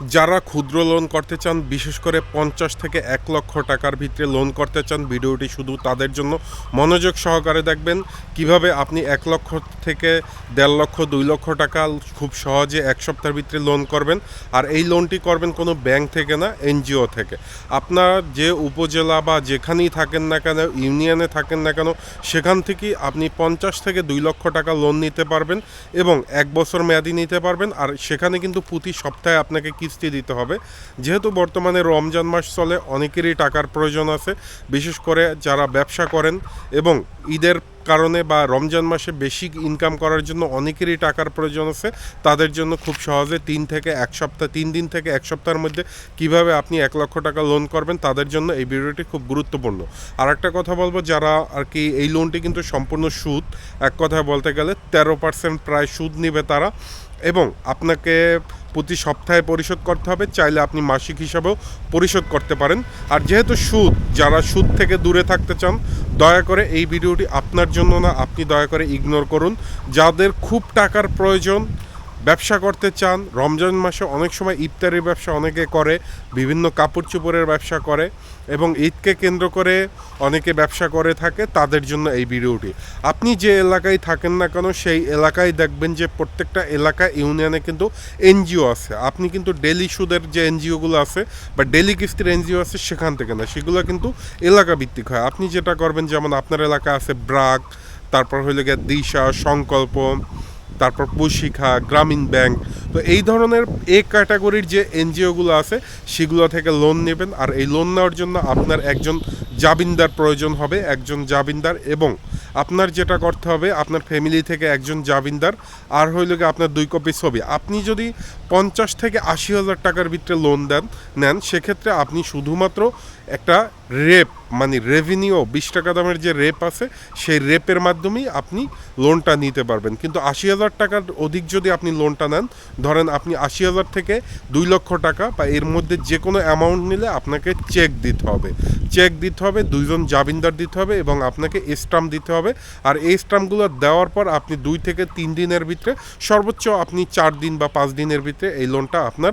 যারা ক্ষুদ্র লোন করতে চান, বিশেষ করে পঞ্চাশ থেকে এক লক্ষ টাকার ভিতরে লোন করতে চান, ভিডিওটি শুধু তাদের জন্য মনোযোগ সহকারে দেখবেন। কীভাবে আপনি এক লক্ষ থেকে দেড় লক্ষ, দুই লক্ষ টাকা খুব সহজে এক সপ্তাহের ভিতরে লোন করবেন। আর এই লোনটি করবেন কোনো ব্যাংক থেকে না, এনজিও থেকে। আপনার যে উপজেলা বা যেখানেই থাকেন না কেন ইউনিয়নে থাকেন না কেন, সেখান থেকেই আপনি পঞ্চাশ থেকে দুই লক্ষ টাকা লোন নিতে পারবেন এবং এক বছর মেয়াদি নিতে পারবেন। আর সেখানে কিন্তু প্রতি সপ্তাহে আপনাকে কিস্তি দিতে হবে। যেহেতু বর্তমানে রমজান মাস চলে, অনেকেরই টাকার প্রয়োজন আছে, বিশেষ করে যারা ব্যবসা করেন এবং ঈদের কারণে বা রমজান মাসে বেশি ইনকাম করার জন্য অনেকেরই টাকার প্রয়োজন আছে, তাদের জন্য খুব সহজে তিন থেকে এক সপ্তাহ, তিন দিন থেকে এক সপ্তাহের মধ্যে কীভাবে আপনি এক লক্ষ টাকা লোন করবেন, তাদের জন্য এই ভিডিওটি খুব গুরুত্বপূর্ণ। আর একটা কথা বলব, যারা আর কি এই লোনটি কিন্তু সম্পূর্ণ সুদ, এক কথায় বলতে গেলে তেরো পার্সেন্ট প্রায় সুদ নেবে তারা। এবং আপনাকে প্রতি সপ্তাহে পরিশোধ করতে হবে, চাইলে আপনি মাসিক হিসাবেও পরিশোধ করতে পারেন। আর যেহেতু সুদ, যারা সুদ থেকে দূরে থাকতে চান, দয়া করে এই ভিডিওটি আপনার জন্য না, আপনি দয়া করে ইগনোর করুন। যাদের খুব টাকার প্রয়োজন ব্যবসা করতে চান, রমজান মাসে অনেক সময় ইফতারির ব্যবসা অনেকে করে, বিভিন্ন কাপড় চোপড়ের ব্যবসা করে এবং ঈদকে কেন্দ্র করে অনেকে ব্যবসা করে থাকে, তাদের জন্য এই ভিডিওটি। আপনি যে এলাকায় থাকেন না কেন, সেই এলাকায় দেখবেন যে প্রত্যেকটা এলাকা ইউনিয়নে কিন্তু এনজিও আছে। আপনি কিন্তু ডেলি সুদের যে এনজিওগুলো আছে বা ডেলি কিস্তির এনজিও আছে সেখান থেকে না, সেগুলো কিন্তু এলাকা ভিত্তিক হয়। আপনি যেটা করবেন, যেমন আপনার এলাকা আছে ব্রাক, তারপর হইলে গিয়ে দিশা, সংকল্প তারপর পুশিখা, গ্রামীণ ব্যাংক, তো এই ধরনের এ ক্যাটাগরির যে এনজিওগুলো আছে, সেগুলো থেকে লোন নেবেন। আর এই লোন নেওয়ার জন্য আপনার একজন জামিনদার প্রয়োজন হবে, একজন জামিনদার এবং আপনার যেটা করতে হবে, আপনার ফ্যামিলি থেকে একজন জামিনদার, আর হইল গিয়ে আপনার দুই কপি ছবি। আপনি যদি পঞ্চাশ থেকে আশি হাজার টাকার ভিতরে লোন দেন, নেন, সেক্ষেত্রে আপনি শুধুমাত্র একটা রেপ মানে রেভিনিউ বিশ টাকা দামের যে রেপ আছে, সেই রেপের মাধ্যমেই আপনি লোনটা নিতে পারবেন। কিন্তু আশি হাজার টাকার অধিক যদি আপনি লোনটা নেন, ধরেন আপনি আশি হাজার থেকে দুই লক্ষ টাকা বা এর মধ্যে যে কোনো অ্যামাউন্ট নিলে আপনাকে চেক দিতে হবে। চেক দিতে হবে, দুইজন জামিনদার দিতে হবে এবং আপনাকে স্টাম্প দিতে হবে। আর এই স্টাম্পগুলো দেওয়ার পর আপনি দুই থেকে তিন দিনের ভিতরে, সর্বোচ্চ আপনি চার দিন বা পাঁচ দিনের ভিতরে এই লোনটা আপনার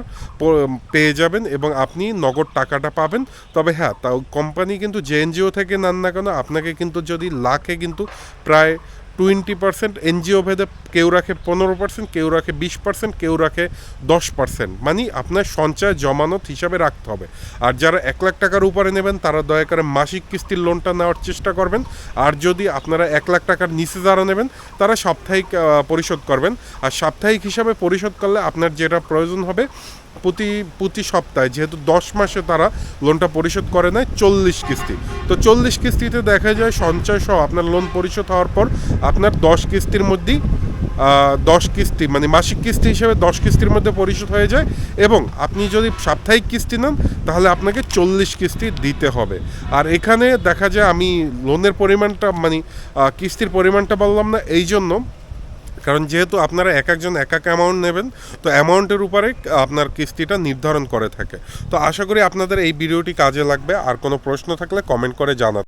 পেয়ে যাবেন এবং আপনি নগদ টাকাটা পাবেন। তবে হ্যাঁ তাও কোম্পানি কিন্তু জেএনজিও থেকে নেন না কেন, আপনাকে কিন্তু যদি লাখে কিন্তু প্রায় টোয়েন্টি পার্সেন্ট এনজিও ভেদে কেউ রাখে পনেরো পার্সেন্ট, কেউ রাখে বিশ পার্সেন্ট, কেউ রাখে দশ পার্সেন্ট। মানে আপনার সঞ্চয় জমানত হিসাবে রাখতে হবে। আর যারা এক লাখ টাকার উপরে নেবেন, তারা দয়া করে মাসিক কিস্তির লোনটা নেওয়ার চেষ্টা করবেন। আর যদি আপনারা এক লাখ টাকার নিচে যারা নেবেন, তারা সাপ্তাহিক পরিশোধ করবেন। আর সাপ্তাহিক হিসাবে পরিশোধ করলে আপনার যেটা প্রয়োজন হবে প্রতি প্রতি সপ্তাহে, যেহেতু দশ মাসে তারা লোনটা পরিশোধ করে নেয় চল্লিশ কিস্তি। তো চল্লিশ কিস্তিতে দেখা যায় সঞ্চয় সহ আপনার লোন পরিশোধ হওয়ার পর আপনার দশ কিস্তির মধ্যেই দশ কিস্তি মানে মাসিক কিস্তি হিসেবে দশ কিস্তির মধ্যে পরিশোধ হয়ে যায় এবং আপনি যদি সাপ্তাহিক কিস্তি নেন, তাহলে আপনাকে চল্লিশ কিস্তি দিতে হবে। আর এখানে দেখা যায় আমি লোনের পরিমাণটা মানে কিস্তির পরিমাণটা বললাম না এই জন্য কারণ যেহেতু আপনারা এক একজন এক এক অ্যামাউন্ট নেবেন, তো অ্যামাউন্টের উপরে আপনার কিস্তিটা নির্ধারণ করে থাকে। তো আশা করি আপনাদের এই ভিডিওটি কাজে লাগবে। আর কোনো প্রশ্ন থাকলে কমেন্ট করে জানাতে